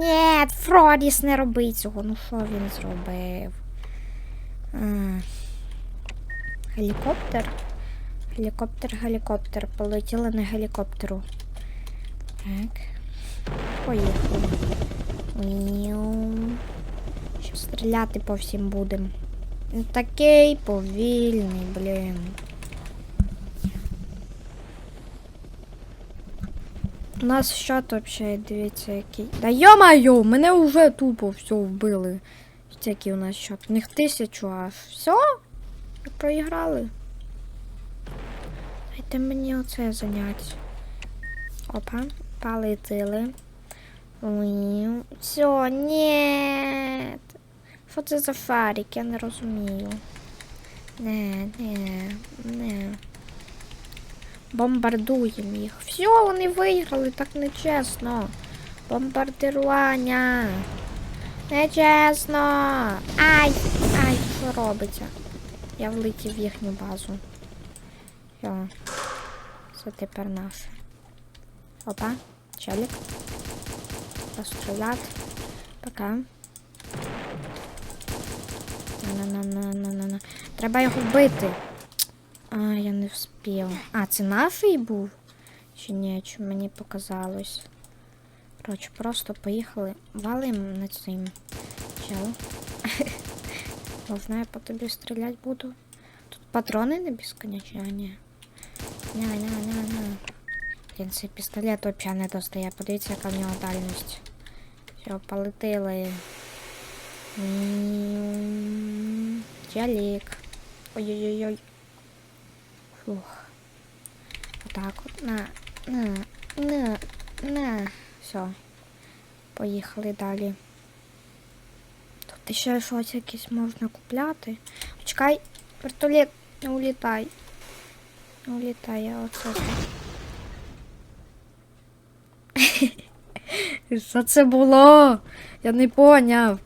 Ні, Фродіс не роби цього. Ну що він зробив? Гелікоптер? Гелікоптер, гелікоптер. Полетіли на гелікоптеру. Так. Поїхали. Що стріляти по всім будемо. Такий повільний, блін. У нас щот вообще, дивіться, який. Да йо-майо, мене вже тупо все вбили. Який у нас щот. У них тисячу аж. Все? Проіграли. Дайте мені оце заняття. Опа, полетіли. Ой, Все, ні. Що це за фарик? Я не розумію. Не, не, не. Бомбардуємо їх. Все, вони виграли, так нечесно. Бомбардирування. Нечесно. Ай! Ай, що робиться? Я влетів в їхню базу. Все. Це тепер наше. Опа, челік. Постріляти. Пока. На-на-на-на-на-на. Треба його вбити. А, я не вспів. А, це наший був? Чи ні, чи мені показалось? Коротше, просто поїхали. Валим на цим. Чел. Можна я по тобі стріляти буду? Тут патрони не безконечні, а ні. Ня-ня-ня-ня. Блін, цей пістолет взагалі не достає. Подивіться, яка в нього дальність. Все, полетіли. М, Челік. Ой-ой-ой. Фух. Отак от. На, на, на, на. Все. Поїхали далі. Тут ще щось якесь можна купляти. Чекай, вертоліт, не улітай. Не улітай, я оце. Що це було? Я не поняв.